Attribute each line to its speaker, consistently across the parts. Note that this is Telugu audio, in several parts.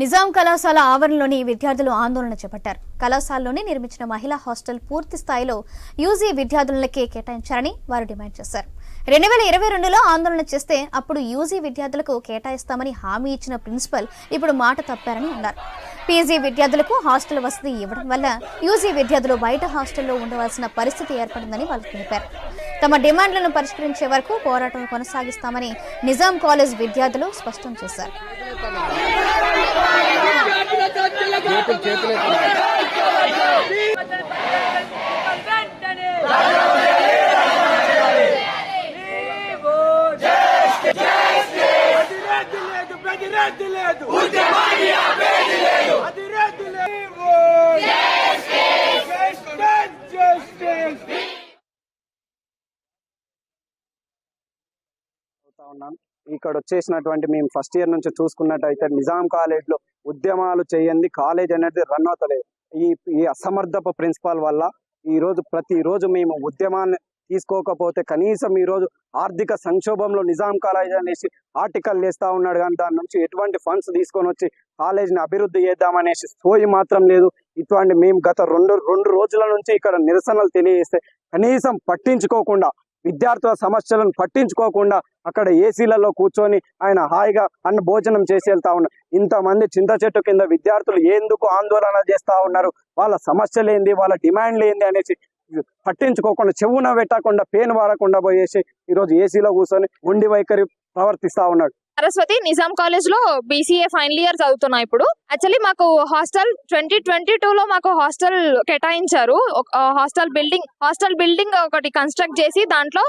Speaker 1: నిజాం కళాశాల ఆవరణలోని విద్యార్థులు ఆందోళన చేపట్టారు. కళాశాలలోనే నిర్మించిన మహిళా హాస్టల్ పూర్తి స్థాయిలో యూజీ విద్యార్థులకే కేటాయించారని వారు డిమాండ్ చేశారు. రెండు వేల ఇరవై రెండులో ఆందోళన చేస్తే అప్పుడు యూజీ విద్యార్థులకు కేటాయిస్తామని హామీ ఇచ్చిన ప్రిన్సిపల్ ఇప్పుడు మాట తప్పారని అన్నారు. పీజీ విద్యార్థులకు హాస్టల్ వసతి ఇవ్వడం వల్ల యూజీ విద్యార్థులు బయట హాస్టల్లో ఉండవలసిన పరిస్థితి ఏర్పడిందని వాళ్ళు తెలిపారు. తమ డిమాండ్లను పరిష్కరించే వరకు పోరాటం కొనసాగిస్తామని నిజాం కాలేజ్ విద్యార్థులు స్పష్టం చేశారు.
Speaker 2: లేదు ఉద్యమాన్ని ఆపేది లేదు అదిరేది లేదు జస్టిస్ జస్టిస్
Speaker 3: చెప్తా ఉన్నాను. ఇక్కడ వచ్చేసినటువంటి మేము ఫస్ట్ ఇయర్ నుంచి చూసుకున్నట్టయితే నిజాం కాలేజ్లో ఉద్యమాలు చేయండి. కాలేజ్ అనేది రన్ అవుతలేదు. ఈ ఈ అసమర్థపు ప్రిన్సిపాల్ వల్ల ఈ రోజు ప్రతిరోజు మేము ఉద్యమాన్ని తీసుకోకపోతే కనీసం ఈ రోజు ఆర్థిక సంక్షోభంలో నిజాం కాలేజ్ అనేసి ఆర్టికల్ వేస్తా ఉన్నాడు. కానీ దాని నుంచి ఎటువంటి ఫండ్స్ తీసుకొని వచ్చి కాలేజీని అభివృద్ధి చేద్దామనేసి సోయి మాత్రం లేదు. ఇటువంటి మేము గత రెండు రెండు రోజుల నుంచి ఇక్కడ నిరసనలు తెలియజేస్తే కనీసం పట్టించుకోకుండా విద్యార్థుల సమస్యలను పట్టించుకోకుండా అక్కడ ఏసీలలో కూర్చొని ఆయన హాయిగా అన్న భోజనం చేసి వెళ్తా ఉన్నారు. ఇంతమంది చింత చెట్టు కింద విద్యార్థులు ఎందుకు ఆందోళన చేస్తా ఉన్నారు? వాళ్ళ సమస్యలు ఏంది? వాళ్ళ డిమాండ్లు ఏంది? అనేసి పట్టించుకోకుండా చెవున పెట్టకుండా పేను వాడకుండా పోయేసి ఈరోజు ఏసీలో కూర్చొని ఉండి వైఖరి ప్రవర్తిస్తా ఉన్నాడు
Speaker 4: సరస్వతి నిజాం కాలేజ్లో బీసీఏ ఫైనల్ ఇయర్ చదువుతున్నా ఇప్పుడు. యాక్చువల్లీ మాకు హాస్టల్ ట్వంటీ ట్వంటీ టూ లో మాకు హాస్టల్ కేటాయించారు. హాస్టల్ బిల్డింగ్ హాస్టల్ బిల్డింగ్ ఒకటి కన్స్ట్రక్ట్ చేసి దాంట్లో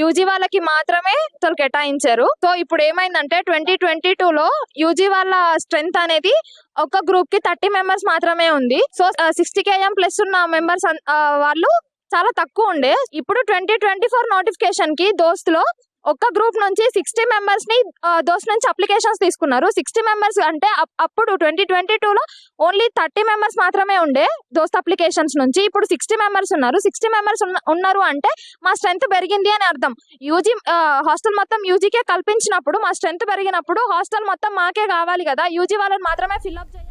Speaker 4: యూజీ వాళ్ళకి మాత్రమే అసలు కేటాయించారు. సో ఇప్పుడు ఏమైందంటే ట్వంటీ ట్వంటీ టూ లో యూజీ వాళ్ళ స్ట్రెంత్ అనేది ఒక గ్రూప్కి థర్టీ మెంబర్స్ మాత్రమే ఉంది. సో సిక్స్టీ కేఎం ప్లస్ ఉన్న మెంబర్స్ వాళ్ళు చాలా తక్కువ ఉండే. ఇప్పుడు ట్వంటీ ట్వంటీ ఫోర్ నోటిఫికేషన్కి దోస్తులో ఒక్క గ్రూప్ నుంచి సిక్స్టీ మెంబర్స్ని దోస్ దోస్త్ నుంచి అప్లికేషన్స్ తీసుకున్నారు. సిక్స్టీ మెంబర్స్ అంటే అప్- అప్పుడు ట్వంటీ ట్వంటీ టూలో ఓన్లీ థర్టీ మెంబర్స్ మాత్రమే ఉండే దోస్త్ అప్లికేషన్స్ నుంచి. ఇప్పుడు సిక్స్టీ మెంబర్స్ ఉన్నారు. సిక్స్టీ మెంబర్స్ ఉన్నారు అంటే మా స్ట్రెంత్ పెరిగింది అని అర్థం. యూజీ హాస్టల్ మొత్తం యూజీకే కల్పించినప్పుడు మా స్ట్రెంత్ పెరిగినప్పుడు హాస్టల్ మొత్తం మాకే కావాలి కదా. యూజీ వాళ్ళని మాత్రమే ఫిల్అప్ చేయాలి.